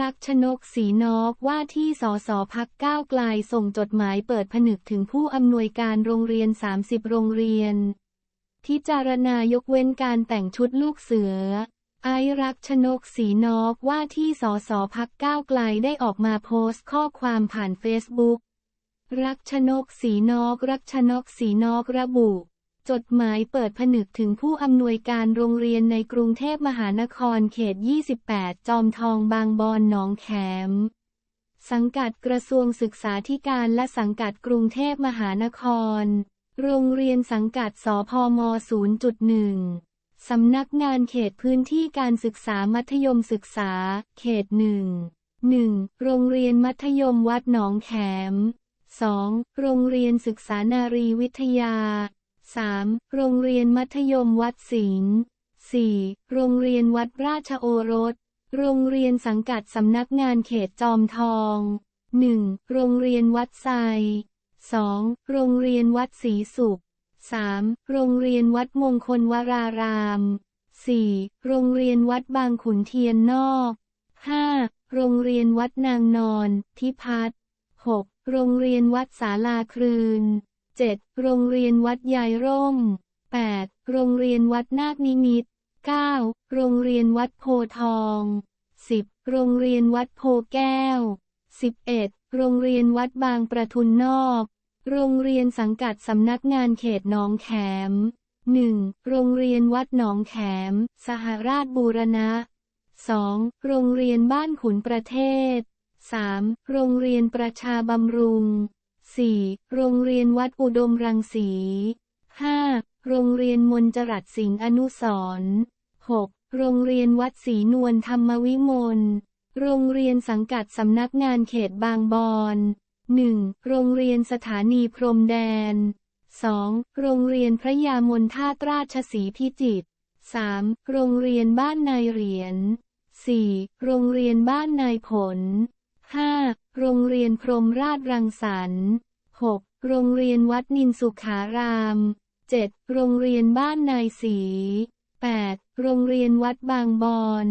รักชนกศรีนอกว่าที่สสพักก้าวไกลส่งจดหมายเปิดผนึกถึงผู้อำนวยการโรงเรียน 30 โรงเรียนที่จารณายกเว้นการแต่งชุดลูกเสือ ไอรักชนกศรีนอกว่าที่สสพักก้าวไกลได้ออกมาโพสต์ข้อความผ่านเฟซบุ๊กรักชนกศรีนอกรักชนกศรีนอกระบุ จดหมายเปิดผนึกถึงผู้อำนวยการโรงเรียนในกรุงเทพมหานครเขต 28 จอมทองบางบอนหนองแขม สังกัดกระทรวงศึกษาธิการและสังกัดกรุงเทพมหานคร โรงเรียนสังกัดสพม 0.1 สำนักงานเขตพื้นที่การศึกษามัธยมศึกษา เขต 1 1. โรงเรียนมัธยมวัดหนองแขม 2. โรงเรียนศึกษานารีวิทยา 3. โรงเรียนมัธยมวัดสิงห์ 4. โรงเรียนวัดราชโอรส โรงเรียนสังกัดสำนักงานเขตจอมทอง 1. โรงเรียนวัดไซ 2. โรงเรียนวัดศรีสุข 3. โรงเรียนวัดมงคลวราราม 4. โรงเรียนวัดบางขุนเทียนนอก 5. โรงเรียนวัดนางนอน ทิพัฒน์ 6. โรงเรียนวัดศาลาครืน 7. โรงเรียนวัดยายร่ม 8. โรงเรียนวัดนาคนิมิต 9. โรงเรียนวัดโพทอง 10. โรงเรียนวัดโพแก้ว 11. โรงเรียนวัดบางประทุนนอก โรงเรียนสังกัดสำนักงานเขตหนองแขม 1. โรงเรียนวัดหนองแขม สหราชบูรณะ 2. โรงเรียนบ้านขุนประเทศ 3. โรงเรียนประชาบำรุง 4. โรงเรียนวัดอุดมรังสี 5. โรงเรียนมนจรัสสิงห์อนุสรณ์ 6. โรงเรียนวัดศรีนวลธรรมวิมล โรงเรียนสังกัดสำนักงานเขตบางบอน 1. โรงเรียนสถานีพรมแดน 2. โรงเรียนพระยามนท่าตราชสีพิจิตร 3. โรงเรียนบ้านนายเหรียญ 4. โรงเรียนบ้านนายผล 5. โรงเรียนพรหมราชรังสรรค์ 6. โรงเรียนวัดนินสุขาราม 7. โรงเรียนบ้านนายศรี 8. โรงเรียนวัดบางบอน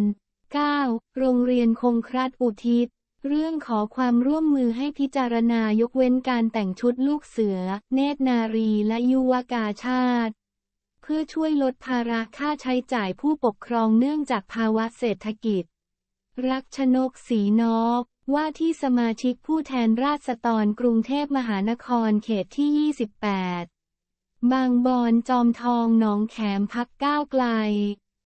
9. โรงเรียนคงครัดอุทิศ เรื่องขอความร่วมมือให้พิจารณายกเว้นการแต่งชุดลูกเสือ เนตรนารีและยุวกาชาติ เพื่อช่วยลดภาระค่าใช้จ่ายผู้ปกครองเนื่องจากภาวะเศรษฐกิจ รักชนกศรีนอกว่าที่สมาชิกผู้แทนราษฎรกรุงเทพมหานครเขตที่ 28 บางบอนจอมทองหนองแขมพักก้าวไกล